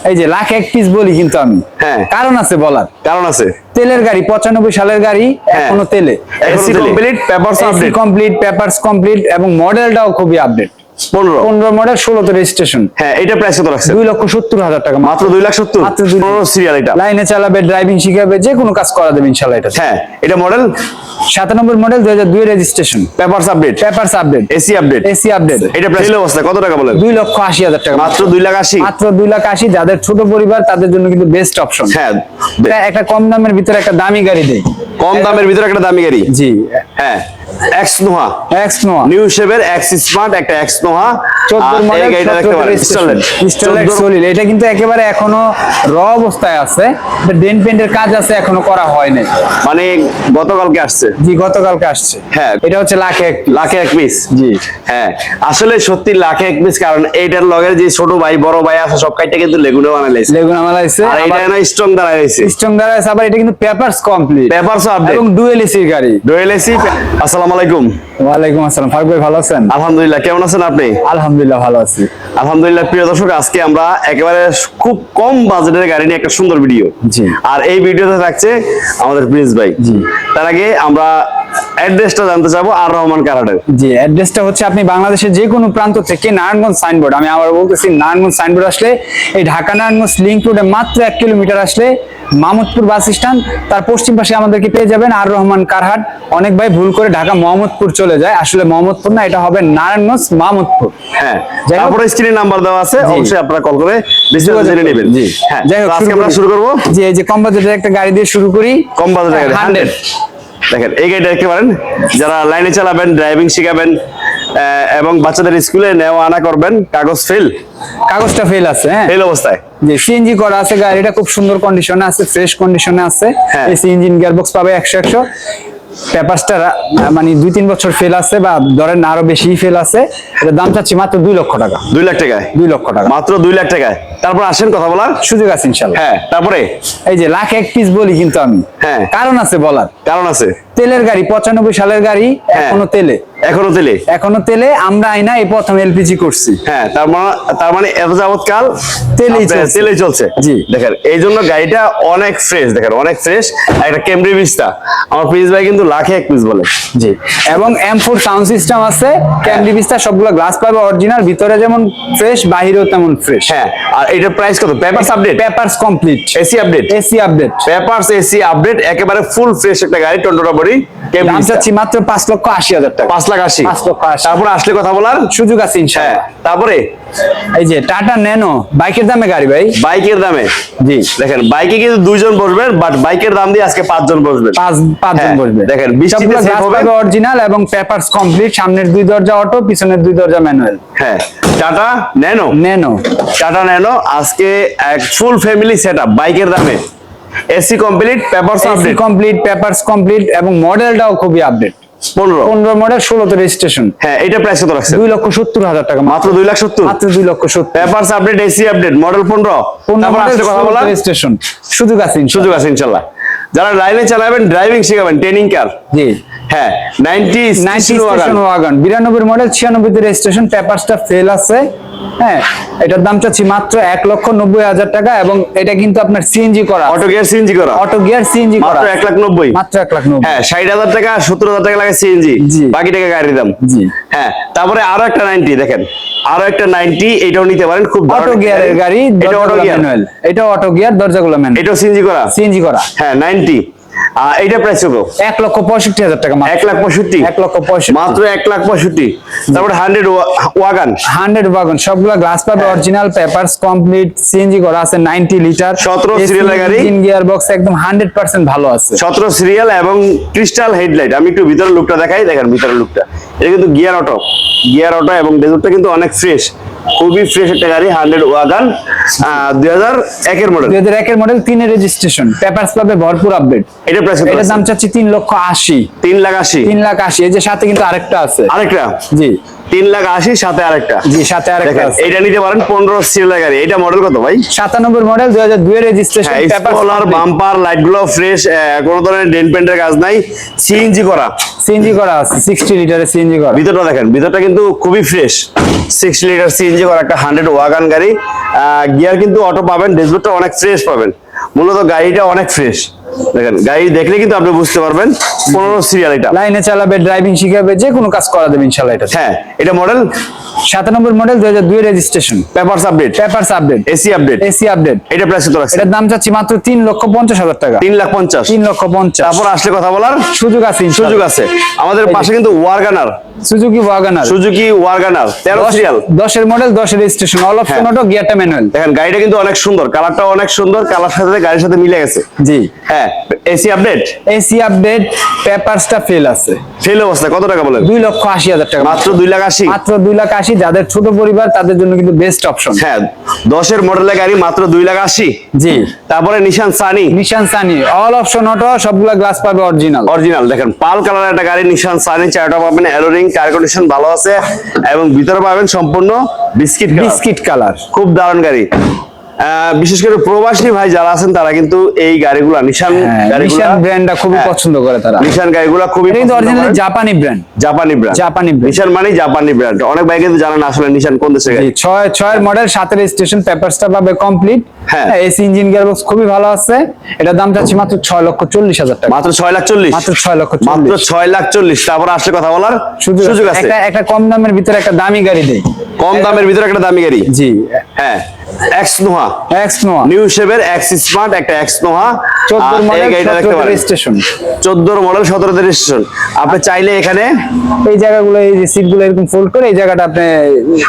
এই যে লাখ এক পিস বলি কিন্তু আমি হ্যাঁ। কারণ আছে বলার কারণ আছে তেলের গাড়ি পঁচানব্বই সালের গাড়ি হ্যাঁ। এখনও তেলে। Complete paper complete papers complete এবং মডেলটাও খুবই আপডেট পনেরো। পনেরো মডেল ষোলোতে রেজিস্ট্রেশন হ্যাঁ এটা প্রাইস কত রাখছে দুই লক্ষ সত্তর হাজার টাকা মাত্র। দুই লাখ সত্তর? মাত্র পনেরো সিরিয়াল এটা। লাইনে চালাবে ড্রাইভিং শিখাবে যে কোনো কাজ করা দেবে ইনশাল্লাহ এটা। হ্যাঁ এটা মডেল সাতানব্বই মডেল দুই হাজার দুই registration papers update papers update AC update AC update এটা প্রাইস অবস্থা কত টাকা বলেন? দুই লক্ষ আশি হাজার টাকা। মাত্র দুই লাখ আশি? মাত্র দুই লাখ আশি। যাদের ছোট পরিবার তাদের জন্য কিন্তু বেস্ট অপশন হ্যাঁ। একটা কম দামের ভিতরে একটা দামি গাড়ি দেই। কম দামের ভিতরে একটা দামি গাড়ি? জি। হ্যাঁ। X Noah X Noah new শেপের এক্স স্মার্ট একটা এক্স নোহা চোদ্দ আর এই মডেল গাড়িটা দেখতে পারেন স্টারলেট স্টারলেট সলিড এটা কিন্তু একেবারে এখনও র অবস্থায় আছে। ডেন পেন্টের কাজ আছে এখনও করা হয় নাই। মানে গতকালকে আসছে। জি গতকালকে আসছে। হ্যাঁ। এটা হচ্ছে লাখে এক লাখে এক পিস জি। হ্যাঁ। আসলে সত্যি লাখে এক পিস কারণ এইটার লগের যে ছোট ভাই বড় ভাই আছে সব কাইটা কিন্তু লেগুনে বানাইছে। লেগুন আমালাইছে আর এটা না স্ট্রং আবার এটা কিন্তু পেপারস কমপ্লিট পেপারস আপডেট এবং ডুয়েল এসির গাড়ি। ডুয়েল এসি আসসালামু আলাইকুম। ওয়ালাইকুম আসসালাম। ফারুক ভাই ভালো আছেন? আলহামদুলিল্লাহ কেমন আছেন আপনি? আলহামদুলিল্লাহ ভালো আছি। আলহামদুলিল্লাহ প্রিয় দর্শক আজকে আমরা একেবারে খুব কম বাজেটের গাড়ি নিয়ে একটা সুন্দর ভিডিও। জি। আর এই ভিডিওতে থাকছে আমাদের প্রিন্স ভাই। জি। তার আগে আমরা অ্যাড্রেসটা জানতে চাবো আর রহমান কারাডের জি অ্যাড্রেসটা হচ্ছে আপনি বাংলাদেশের যে কোনো প্রান্ত থেকে নারায়ণগঞ্জ সাইনবোর্ড আমি আবার বলতেছি নারায়ণগঞ্জ সাইনবোর্ড আসলে এই ঢাকা নারায়ণগঞ্জ লিঙ্ক রোডে মাত্র এক কিলোমিটার আসলে মামুদপুর বাস স্ট্যান্ড তার পশ্চিম পাশে আমাদেরকে পেয়ে যাবেন আর রহমান কারহাট অনেক ভাই ভুল করে ঢাকা মোহাম্মদপুর চলে যায়। আসলে মোহাম্মদপুর না এটা হবে নারায়ণগঞ্জ মামুদপুর। হ্যাঁ। তারপরে স্ক্রিনে নাম্বার দেওয়া আছে অবশ্যই আপনারা কল করে বিস্তারিত জেনে নেবেন। জি। হ্যাঁ যাই হোক আজকে আমরা শুরু করব। জি এই যে কম বাজেটের একটা গাড়ি দিয়ে শুরু করি। কম বাজেটের গাড়ি হান্ড্রেড দেখেন এই গাড়িটা দেখতে পারেন। যারা লাইনে চালাবেন ড্রাইভিং শিখাবেন আহ, এবং বাচ্চাদের স্কুলে নেওয়া আনা করবেন কাগজ ফেল কাগজটা ফেল আছে হ্যাঁ? ফেল অবস্থায়। যে সিএনজি করা আছে গাড়িটা খুব সুন্দর কন্ডিশনে আছে ফ্রেশ কন্ডিশনে আছে। এসি ইঞ্জিন গিয়ারবক্স পাবে একশো একশো। পেপারসটা মানে দুই তিন বছর ফেল আছে বা ধরেন আরও বেশি ফেল আছে এটা দাম চাচ্ছি মাত্র দুই লক্ষ টাকা। দুই লাখ টাকায়? দুই লক্ষ টাকা। মাত্র দুই লাখ টাকায়? তারপর আসেন কথা বলার? সুযোগ আছে ইনশাল্লাহ। হ্যাঁ তারপরে? এই যে লাখ এক পিস বলি কিন্তু আমি। হ্যাঁ। কারণ আছে বলার। কারণ আছে? তেলের গাড়ি পঁচানব্বই সালের গাড়ি হ্যাঁ। এখনও তেলে। এখনও তেলে? এখনও তেলে আমরা আইনা এই প্রথম এলপিজি করছি। হ্যাঁ তার মানে তার মানে এত যাবৎকাল তেলেই চলছে। তেলেই চলছে। জি। দেখেন এই জন্য গাড়িটা অনেক ফ্রেশ দেখেন অনেক ফ্রেশ একটা ক্যামরি বিস্তা আমার প্রিন্স ভাই কিন্তু লাখে এক পিস বলে। জি। এবং এম ফোর সাউন্ড সিস্টেম আছে ক্যান্ডি বিস্তার সবগুলো গ্লাস পাবে অরিজিনাল ভিতরে যেমন ফ্রেশ বাহিরেও তেমন ফ্রেশ হ্যাঁ আর এটার প্রাইস কত? Papers update papers complete AC update AC update papers AC update একেবারে ফুল ফ্রেশ একটা গাড়ি টন্ডোরা বডি ক্যামরি চাচ্ছি মাত্র পাঁচ লক্ষ আশি হাজার টাকা। পাঁচ লাখ আশি। তারপর আসলে কথা বলার সুযোগ আছে হ্যাঁ। তারপরে? এই যে টাটা ন্যানো বাইকের দামে গাড়ি ভাই? বাইকের দামে? জি। দেখেন বাইকে কিন্তু দুইজন বসবেন বাট বাইকের দাম দিয়ে আজকে পাঁচজন বসবেন। পাঁচ পাঁচজন হ্যাঁ, বসবে দেখেন, বৃষ্টিতে safe হবে। অরিজিনাল এবং পেপারস কমপ্লিট সামনের দুই দরজা অটো পিছনের দুই দরজা ম্যানুয়াল হ্যাঁ Tata Nano? Nano. Tata Nano আজকে এক ফুল ফ্যামিলি সেটআপ বাইকের দামে। AC complete papers update complete papers complete এবং মডেলটাও খুবই আপডেট পনেরো। পনেরো মডেল ষোলোতে রেজিস্ট্রেশন হ্যাঁ এটা প্রাইস কত রাখছে দুই লক্ষ সত্তর হাজার টাকা মাত্র। দুই লাখ সত্তর? মাত্র দুই লক্ষ সত্তর। Papers update AC update model পনেরো। তারপর আসলে কথা বলা রেজিস্ট্রেশন সুযোগ আছে। সুযোগ আছে ইনশাল্লাহ। যারা লাইনে চালাবেন ড্রাইভিং শিখাবেন ট্রেনিং কার জি। হ্যাঁ নাইনটি নাইনটি স্টেশন ওয়াগন বিরানব্বই মডেল ছিয়ানব্বই তে রেজিস্ট্রেশন পেপারসটা ফেল আছে। হ্যাঁ এটার দাম চাচ্ছি মাত্র এক লক্ষ নব্বই হাজার টাকা এবং এটা কিন্তু আপনার সিএনজি করা। অটো গিয়ার সিএনজি করা। অটো গিয়ার সিএনজি করা। এক লাখ নব্বই। মাত্র এক লাখ নব্বই। হ্যাঁ ষাট হাজার টাকা সত্তর হাজার টাকা লাগে সিএনজি। বাকি টাকা গাড়ির দাম। জি। হ্যাঁ তারপরে আরও একটা নাইনটি দেখেন। আরও একটা নাইনটি এটাও নিতে পারেন খুব অটো গিয়ারের গাড়ি এটা অটো গিয়ার এটা অটো গিয়ার দরজাগুলো ম্যানুয়াল এটাও সিএনজি করা। সিএনজি করা। হ্যাঁ নাইনটি এইটা প্রাইস কত? এক লক্ষ পঁয়ষট্টি হাজার টাকা এক লাখ পঁয়ষট্টি? এক লক্ষ পঁয়ষট্টি। মাত্র এক লাখ পঁয়ষট্টি। তারপরে হান্ড্রেড ওয়াগান হান্ড্রেড ওয়াগন সবগুলো গ্লাস পাবে। অরিজিনাল পেপারস কমপ্লিট সিএনজি করা আছে 90 লিটার 17 serial এর গাড়ি। গিয়ার বক্স একদম 100% ভালো আছে। সতেরো সিরিয়াল এবং ক্রিস্টাল হেডলাইট আমি একটু ভিতরের লুকটা দেখাই দেখেন ভিতরের লুকটা এটা কিন্তু গিয়ার অটো গিয়ার অটো এবং ডেজুরটা কিন্তু অনেক ফ্রেশ খুবই ফ্রেশ একটা গাড়ি হান্ড্রেড ওয়াগান দুই হাজার একের মডেল দুই হাজার একের মডেল তিনের রেজিস্ট্রেশন পেপারস পাবে ভরপুর আপডেট এটা প্রাইস এটার দাম চাচ্ছি তিন লক্ষ আশি। তিন লাখ আশি? তিন লাখ আশি। এই যে সাথে কিন্তু আরেকটা আছে। আরেকটা? জি। তিন লাখ আশি সাথে আরেকটা? জি সাথে আরেকটা এটা নিতে পারেন পনেরো সিরিয়াল গাড়ি। এটা মডেল কত ভাই? সাতানব্বই মডেল দুই হাজার দুই রেজিস্ট্রেশন স্পলার বাম্পার লাইটগুলো ফ্রেশ কোনো ধরনের ডেন্ট পেন্টের কাজ নাই। সিএনজি করা। সিএনজি করা আছে সিক্সটি লিটারের সিএনজি করা। ভিতরটা দেখেন ভিতরটা কিন্তু খুবই ফ্রেশ সিক্স লিটার সিএনজি করা একটা হান্ড্রেড ওয়াগান গাড়ি। গিয়ার কিন্তু অটো পাবেন ড্যাশবোর্ডটা অনেক ফ্রেশ পাবেন। মূলত গাড়িটা অনেক ফ্রেশ দেখেন গাড়ি দেখলে কিন্তু আপনি বুঝতে পারবেন পনেরো সিরিয়াল এটা। লাইনে চালাবে ড্রাইভিং শিখাবে যে কোনো কাজ করা দেবে ইনশাল্লাহ এটা। হ্যাঁ এটা মডেল সাতানব্বই মডেল দুই হাজার দুই registration papers update papers update AC update AC update এটা প্রাইস কত রাখছে এটার দাম চাচ্ছি মাত্র তিন লক্ষ পঞ্চাশ হাজার টাকা। তিন লাখ পঞ্চাশ। তিন লক্ষ পঞ্চাশ। তারপর আসলে কথা বলার? সুযোগ আছে সুযোগ আছে। আমাদের পাশে কিন্তু Wagon R Suzuki Wagon R Suzuki WagonR তেরো সিরিয়াল দশের model registration all option. Auto গিয়ারটা manual দেখেন গাড়িটা কিন্তু অনেক সুন্দর। কালারটা অনেক সুন্দর। কালার সাথে গাড়ির সাথে মিলে গেছে। জি। হ্যাঁ। এসি আপডেট এসি আপডেট পেপারসটা ফেল আছে। ফেল অবস্থা কত টাকা বলেন? দুই লক্ষ আশি হাজার টাকা। মাত্র দুই লাখ আশি। মাত্র দুই লাখ আশি যাদের ছোট পরিবার তাদের জন্য কিন্তু বেস্ট অপশন হ্যাঁ দশের মডেলের গাড়ি মাত্র দুই লাখ আশি। জি। তারপরে Nissan Sunny Nissan Sunny all option auto সবগুলা গ্লাস পাবে অরিজিনাল অরিজিনাল দেখেন পাল কালার একটা গাড়ি নিশান সানি চারটা পাবেন অ্যালোরিং কার কন্ডিশন ভালো আছে এবং ভিতরে পাবেন সম্পূর্ণ বিস্কিট বিস্কিট কালার খুব দারুণ গাড়ি। বিশেষ করে প্রবাসী ভাই যারা আছেন তারা কিন্তু এই গাড়িগুলা নিশান গাড়িগুলা নিশান ব্র্যান্ডটা খুবই হ্যাঁ, পছন্দ করে তারা। নিশান গাড়িগুলা খুবই এটা কিন্তু অরিজিনালি জাপানি ব্র্যান্ড জাপানি ব্র্যান্ড জাপানি। নিশান মানে জাপানি ব্র্যান্ড অনেক ভাই কিন্তু জানেন আসলে নিশান কোন দেশের গাড়ি। জি ছয় ছয় মডেল সাতের স্টেশন পেপারসটা পাবে কমপ্লিট হ্যাঁ। এসি ইঞ্জিন গিয়ারবক্স খুবই ভালো আছে। এটার দাম চাচ্ছি মাত্র ছয় লক্ষ চল্লিশ হাজার টাকা। মাত্র ছয় লাখ চল্লিশ। মাত্র ছয় লক্ষ মাত্র চল্লিশ ছয় লাখ চল্লিশ। তারপর আসলে কথা বলার সুযোগ আছে। একটা একটা কম দামের ভিতরে একটা দামি গাড়ি দেই। কম দামের ভিতরে একটা দামি গাড়ি। জি। হ্যাঁ। এক্স নোহা এক্স নিউ শেপের এক্স স্মার্ট একটা এক্স নোহা চোদ্দ আর এই মডেল গাড়িটা দেখতে পারেন রেজিস্ট্রেশন চোদ্দোর মডেল সতেরো রেজিস্ট্রেশন আপনি চাইলে এখানে এই জায়গাগুলো এই যে সিটগুলো এরকম ফোল্ড করে এই জায়গাটা আপনি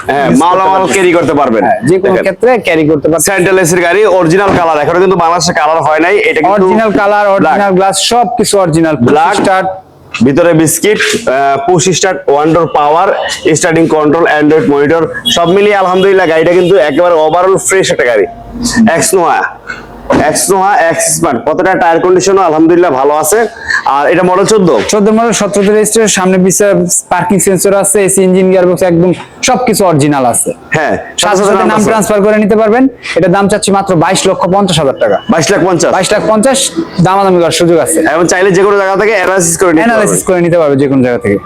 হ্যাঁ, মাল ক্যারি করতে পারবেন। হ্যাঁ, যে কোনো ক্ষেত্রে ক্যারি করতে পারবেন। সেন্ট্রাল এসির গাড়ি অরিজিনাল কালার এখনও কিন্তু বাংলাদেশে কালার হয় নাই। এটা কিন্তু অরিজিনাল কালার অরিজিনাল গ্লাস সব কিছু অরিজিনাল Black। স্টার্ট ভিতরে biscuit push start Wandoor power starting control Android monitor সব মিলিয়ে আলহামদুলিল্লাহ গাড়িটা কিন্তু একেবারে ওভারঅল ফ্রেশ একটা গাড়ি। X Noah X X smart কতটা টায়ার কন্ডিশনও আলহামদুলিল্লাহ ভালো আছে। আর এটা মডেল চোদ্দ? চোদ্দ মডেল সতেরো রেজিস্ট্রেশন সামনে পিছনে পার্কিং সেন্সর আছে এসি ইঞ্জিন গিয়ারবক্স একদম সবকিছু অরিজিনাল আছে। হ্যাঁ সাথে সাথে নাম ট্রান্সফার করে নিতে পারবেন। এটা দাম চাচ্ছি মাত্র বাইশ লক্ষ পঞ্চাশ হাজার টাকা। বাইশ লাখ পঞ্চাশ। বাইশ লাখ পঞ্চাশ দামাদামি করার সুযোগ আছে। এবং চাইলে যে কোনো জায়গা থেকে অ্যানালাইসিস করে নিতে অ্যানালাইসিস করে নিতে পারবে যে কোনো জায়গা থেকে।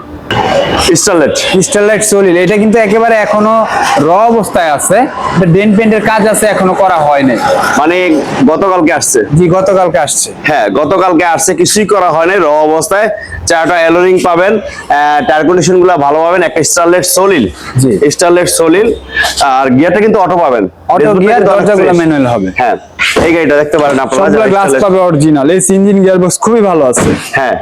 স্টারলেট স্টারলাইট সলিড এটা কিন্তু একেবারে এখনও র অবস্থায় আছে ডেন পেন্টের কাজ আছে এখনও করা হয়নি মানে গতকালকে আসছে? জি গতকালকে আসছে। হ্যাঁ গতকালকে আসছে কিছুই করা হয় নাই র অবস্থায়। চারটা এলোরিং পাবেন টায়ার কন্ডিশনগুলো ভালো পাবেন একটা স্টারলেট সলিল। জি। স্টারলেট সলিল আর গিয়ারটা কিন্তু অটো পাবেন। অটো গিয়ার দরজাগুলো ম্যানুয়াল হবে। হ্যাঁ। এই গাড়িটা দেখতে পারেন আপনারা সবগুলো গ্লাস পাবে অরিজিনাল এই ইঞ্জিন গিয়ারবক্স খুবই ভালো আছে। হ্যাঁ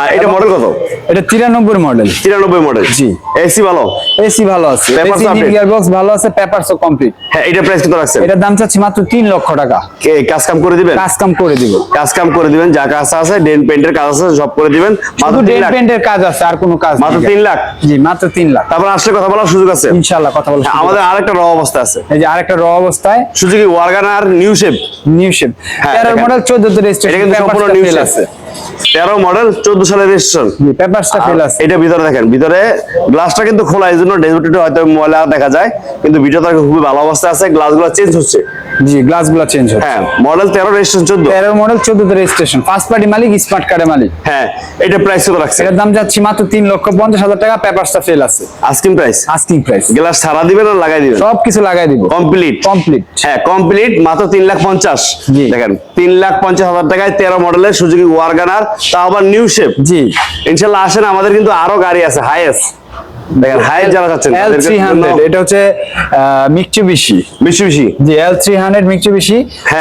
আর এটা মডেল কত? এটা তিরানব্বই মডেল তিরানব্বই মডেল জি। এসি ভালো? এসি ভালো আছে। এসি? গিয়ারবক্স ভালো আছে পেপারসও কমপ্লিট হ্যাঁ এটা প্রাইস কত রাখছেন? এটার দাম চাচ্ছি মাত্র তিন লক্ষ টাকা। কে কাজ কাম করে দিবেন? কাজ কাম করে দিব। কাজ কাম করে দিবেন যা কাজ আছে ডেন পেন্টের কাজ আছে সব করে দিবেন। মাত্র শুধু তিন ডেন লাখ। পেন্টের কাজ আছে আর কোনো কাজ মাত্র নেই। তিন লাখ? জি মাত্র তিন লাখ। তারপর আসলে কথা বলার সুযোগ আছে। ইনশাল্লাহ কথা হ্যাঁ, আমাদের আরেকটা র অবস্থা আছে। এই যে আরেকটা র অবস্থায়। Suzuki WagonR new shape new shape হ্যাঁ, তেরো দেখেন। মডেল চোদ্দ তে রেজিস্ট্রেশন এটা কিন্তু সম্পূর্ণ নিউ শেপ আছে তেরো মডেল চোদ্দ সালের রেজিস্ট্রেশন জি পেপারসটা ফেল আছে। এটা ভিতরে দেখেন ভিতরে গ্লাসটা কিন্তু খোলা এই জন্য হয়তো ময়লা দেখা যায় কিন্তু ভিতরটা খুবই ভালো অবস্থা আছে গ্লাসগুলো চেঞ্জ হচ্ছে। জি গ্লাসগুলা চেঞ্জ হচ্ছে। হ্যাঁ মডেল তেরো রেজিস্ট্রেশন চোদ্দ। তেরো মডেল চোদ্দ তে রেজিস্ট্রেশন ফার্স্ট পার্টি মালিক স্মার্ট কার্ডের মালিক। হ্যাঁ এটা প্রাইস কত রাখছে? দাম যাচ্ছে মাত্র লক্ষ পঞ্চাশ হাজার টাকা পেপারসটা ফেল আছে। Asking price asking price glass সারা দিবেন আর লাগাই দিবেন? সব কিছু লাগাই দিব। কমপ্লিট কমপ্লিট হ্যাঁ কমপ্লিট মাত্র তিন লাখ পঞ্চাশ। জি। দেখেন তিন লাখ পঞ্চাশ হাজার টাকায় তেরো মডেলের সুজুকি ওয়ার্গানার তা আবার নিউ শেপ জি। ইনশাল্লাহ আসেন আমাদের কিন্তু আরও গাড়ি আছে হাইয়েস্ট দেখেন হাইয়েস্ট যারা যাচ্ছেন এল থ্রি হান্ড্রেড এটা হচ্ছে মিকচুবিশি বেশি বেশি জি এল থ্রি হান্ড্রেড মিকচুবিশি।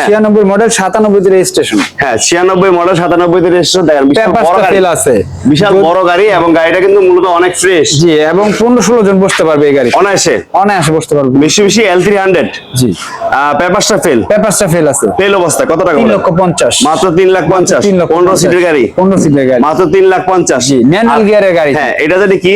ছিয়ানব্বই মডেল সাতানব্বই রেজিস্ট্রেশন হ্যাঁ ছিয়ানব্বই মডেল সাতানব্বই রেজিস্ট্রেশন দেখেন বিশাল বড় গাড়ি। আছে। বিশাল বড় গাড়ি এবং গাড়িটা কিন্তু মূলত অনেক ফ্রেশ জি এবং পনেরো ষোলো জন বসতে পারবে এই গাড়ি অনায়াসে। অনায়াসে বসতে পারবে। বেশি বেশি এল থ্রি হান্ড্রেড জি পেপারসটা ফেল পেপারসটা ফেল আছে। ফেল অবস্থা কত টাকা তিন লক্ষ পঞ্চাশ। মাত্র তিন লাখ পঞ্চাশ। পনেরো সিটের গাড়ি। পনেরো সিটের গাড়ি। মাত্র তিন লাখ পঞ্চাশ। জি ম্যানুয়াল গিয়ারের গাড়ি। হ্যাঁ এটা যদি কি?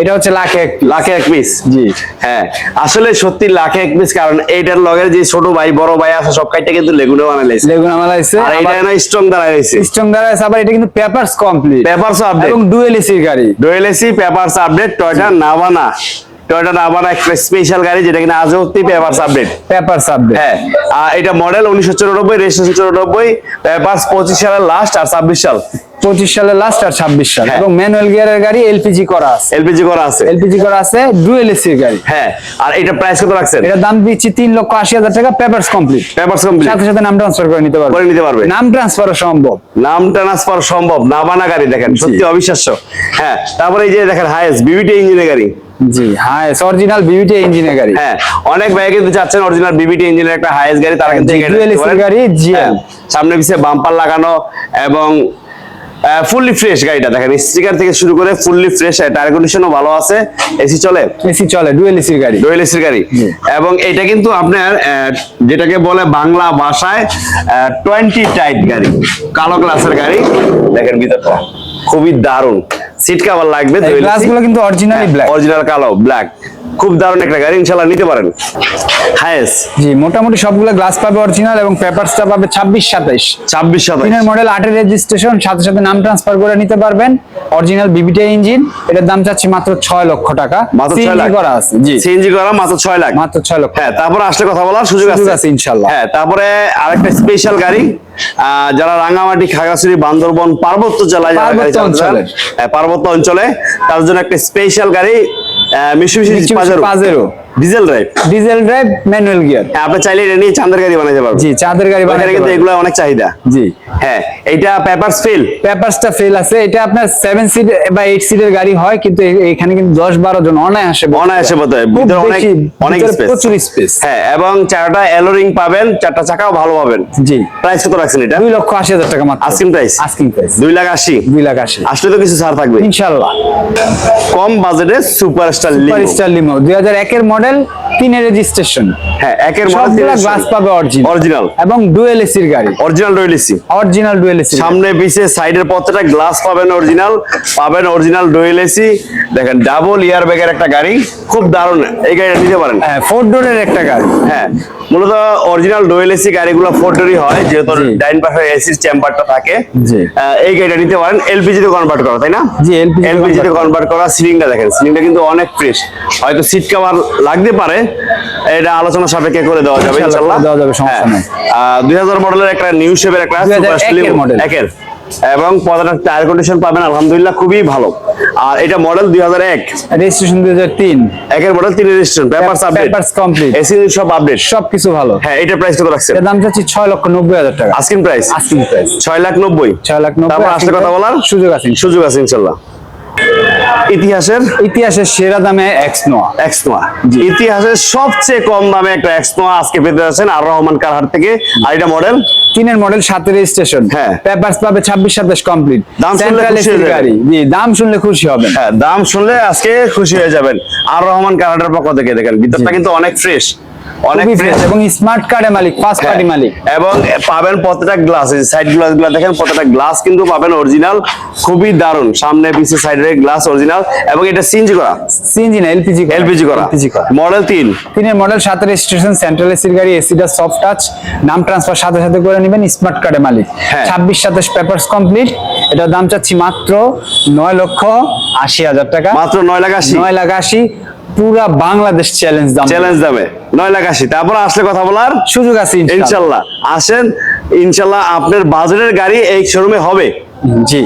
এটা হচ্ছে লাখে এক লাখে এক পিস জি। হ্যাঁ আসলে সত্যি লাখে এক পিস কারণ এইটার লগের যে ছোট ভাই বড় ভাই আছে সব কাইটা কিন্তু লেগুনে বানাইছে। লেগুন আছে আর এটা না স্ট্রং দাঁড়ায় স্ট্রং দ্বারা আছে আবার এটা কিন্তু পেপারস কমপ্লিট পেপারস আপডেট এবং ডুয়েল এসির গাড়ি। Dual AC papers update Toyota Navana Toyota Navana একটা স্পেশাল গাড়ি যেটা কিনা আজও অব্দি পেপারস আপডেট পেপারস আপডেট হ্যাঁ আর এটা মডেল উনিশশো চুরানব্বই রেজিস্ট্রেশন চুরানব্বই পেপারস পঁচিশ সালের লাস্ট আর ছাব্বিশ সাল। পঁচিশ সালের লাস্ট আর ছাব্বিশ সাল। হ্যাঁ। এবং ম্যানুয়াল গিয়ারের গাড়ি এলপিজি করা আছে। এলপিজি করা আছে। এলপিজি করা আছে ডুয়েল এসির গাড়ি। হ্যাঁ। আর এটা প্রাইস কত রাখছেন? এটার দাম দিচ্ছি তিন লক্ষ আশি হাজার টাকা পেপারস কমপ্লিট পেপারস কমপ্লিট সাথে সাথে নাম ট্রান্সফার করে নিতে পারবে। করে নিতে পারবে। নাম ট্রান্সফারও সম্ভব। নাম ট্রান্সফার সম্ভব। না বানা গাড়ি দেখেন সত্যি অবিশ্বাস্য। হ্যাঁ তারপরে এই যে দেখেন হাইয়েস্ট বিবিটি ইঞ্জিনের গাড়ি। জি হ্যাঁ অরিজিনাল বিউটি ইঞ্জিনের গাড়ি। হ্যাঁ অনেক ভাই কিন্তু চাচ্ছেন অরিজিনাল বিবিটি ইঞ্জিনের একটা হাইয়েস্ট গাড়ি তারা কিন্তু। গাড়ি, হ্যাঁ, সামনে পিছে বাম্পার লাগানো এবং ফুললি ফ্রেশ গাড়িটা। দেখেন স্টিকার থেকে শুরু করে ফুললি ফ্রেশ টায়ার কন্ডিশনও ভালো আছে। এসি চলে? এসি চলে ডুয়েল এসির গাড়ি। ডুয়েল এসির গাড়ি। এবং এটা কিন্তু আপনার যেটাকে বলে বাংলা ভাষায় টোয়েন্টি টাইট গাড়ি কালো গ্লাসের গাড়ি। দেখেন ভিতরটা খুবই দারুণ। সিট কাভার লাগবে গ্লাসগুলো কিন্তু অরিজিনালি ব্ল্যাক অরিজিনাল কালো ব্ল্যাক খুব দারুণ একটা গাড়ি ইনশাল্লাহ নিতে পারেন। হায়েস্ট জি মোটামুটি সবগুলো গ্লাস পাবে অরিজিনাল এবং পেপারসটা পাবে ছাব্বিশ সাতাইশ। ছাব্বিশ সাতাশ তিনের মডেল আটের রেজিস্ট্রেশন সাথে সাথে নাম ট্রান্সফার করে নিতে পারবেন। অরিজিনাল বিবিটি ইঞ্জিন এটার দাম চাচ্ছি মাত্র ছয় লক্ষ টাকা। মাত্র ছয় লাখ। করা আছে জি। সিএনজি করা মাত্র ছয় লাখ। মাত্র ছয় লক্ষ। হ্যাঁ তারপরে আসলে কথা বলার সুযোগ সুযোগ আছে ইনশাল্লাহ। হ্যাঁ তারপরে আরেকটা স্পেশাল গাড়ি যারা রাঙামাটি খাগড়াছড়ি বান্দরবন পার্বত্য জেলায় পার্বত্য অঞ্চলে। হ্যাঁ, পার্বত্য অঞ্চলে তার জন্য একটা স্পেশাল গাড়ি Mitsubishi Pajero. Pajero. Diesel drive diesel drive manual gear আপনি চাইলে এটা নিয়ে চাঁদের গাড়ি বানাতে পারবেন। জি চাঁদের গাড়ি বানাতে কিন্তু এগুলো অনেক চাহিদা। জি। হ্যাঁ এইটা পেপারস ফিল পেপারসটা ফেল আছে। এটা আপনার সেভেন সিট বা এইট সিটের গাড়ি হয় কিন্তু এখানে কিন্তু দশ বারো জন অনায়াসে বসতে অনায়াসে পারে। বোধ হয় ভিতরে অনেক অনেক স্পেস প্রচুর স্পেস হ্যাঁ এবং চারটা এলোরিং পাবেন চারটা চাকাও ভালো পাবেন। জি। প্রাইস কত রাখছেন এটা? দুই লক্ষ আশি হাজার টাকা মাত্র। আস্কিং প্রাইস আস্কিং প্রাইস দুই লাখ আশি। দুই লাখ আশি। আসলে তো কিছু ছাড় থাকবে। ইনশাআল্লাহ কম বাজেটে superstar super limo star limo দুই হাজার একের মডেল তিনের রেজিস্ট্রেশন হ্যাঁ একের সবগুলা গ্লাস পাবে অরিজিনাল অরিজিনাল এবং ডুয়েল এসির গাড়ি। অরিজিনাল রয়েলিসি অরিজিনাল ডুয়েল এসি সামনে পিছে সাইডের প্রত্যেকটা গ্লাস পাবেন অরিজিনাল পাবেন অরিজিনাল ডুয়েল এসি দেখেন ডাবল ইয়ার ব্যাগের একটা গাড়ি। খুব দারুণ। এই গাড়িটা নিতে পারেন। হ্যাঁ ফোর ডোরের একটা গাড়ি। হ্যাঁ মূলত অরিজিনাল ডুয়েল এসি গাড়িগুলো ফোর ডোরই হয় যেহেতু ডাইন পাশে এসির চেম্বারটা থাকে। জি। এই গাড়িটা নিতে পারেন। এলপিজি তে কনভার্ট করা তাই না? জি, এলপিজি তে কনভার্ট করা। সিলিংটা দেখেন সিলিংটা কিন্তু অনেক ফ্রেশ হয়তো সিট কভার লাগতে পারে। এটা আলোচনা সাপেক্ষে করে দেওয়া যাবে ইনশাআল্লাহ ইনশাআল্লাহ দেওয়া যাবে, সমস্যা নাই। দুই হাজার মডেলের একটা নিউ শেপের একটা 2001 Super Slim একের এবং পদার্থ টায়ার কন্ডিশন পাবেন আলহামদুলিল্লাহ খুবই ভালো। আর এটা মডেল দুই হাজার এক। রেজিস্ট্রেশন দুই হাজার তিন। একের মডেল তিন registration papers update papers complete AC সব আপডেট সবকিছু ভালো। হ্যাঁ এটা প্রাইস কত রাখছেন? এর দাম চাচ্ছি ছয় লক্ষ নব্বই হাজার টাকা। আস্কিং প্রাইস আস্কিং প্রাইস ছয় লাখ নব্বই। ছয় লাখ নব্বই তারপর আসলে কথা বলার সুযোগ আছে সুযোগ আছে ইনশাল্লাহ। ইতিহাসের? ইতিহাসের সেরা দামে এক্সনোয়া। ইতিহাসের সবচেয়ে কম দামে একটা এক্সনোয়া আজকে পেতে যাচ্ছেন আর রহমান কারহাট থেকে? আর এটা মডেল তিনের মডেল সাতের রেজিস্ট্রেশন হ্যাঁ। পেপারস পাবে ছাব্বিশ সাতাশ কমপ্লিট দাম শুনলে খুশি গাড়ি। জি দাম শুনলে খুশি হবেন। হ্যাঁ দাম শুনলে আজকে খুশি হয়ে যাবেন। আর রহমান কারহাটের পক্ষ থেকে দেখেন ভিতরটা কিন্তু অনেক ফ্রেশ অনেক খুবই ফ্রেশ এবং স্মার্ট কার্ডের মালিক ফার্স্ট পার্টি মালিক। এবং পাবেন প্রত্যেকটা গ্লাস সাইড গ্লাসগুলো দেখেন প্রত্যেকটা গ্লাস কিন্তু পাবেন অরিজিনাল খুবই দারুণ। সামনে পিছে সাইডের গ্লাস অরিজিনাল এবং এটা সিনজি করা। সিএনজি না এলপিজি এলপিজি করা। এলপিজি করা। মডেল তিন। তিনের মডেল সাতের রেজিস্ট্রেশন সেন্ট্রাল এসির গাড়ি এসিটা সফট টাচ নাম ট্রান্সফার সাথে সাথে করে নেবেন স্মার্ট কার্ডের মালিক। হ্যাঁ। পেপারস কমপ্লিট এটার দাম চাচ্ছি মাত্র নয় লক্ষ আশি হাজার টাকা। মাত্র নয় লাখ আশি। নয় লাখ আশি। পুরা বাংলাদেশ চ্যালেঞ্জ দাম। চ্যালেঞ্জ দামে। নয় লাখ আশি। তারপর আসলে কথা বলার সুযোগ আছে ইনশাল্লাহ আসেন ইনশাল্লাহ আপনার বাজারের গাড়ি এই শোরুমে হবে। জি।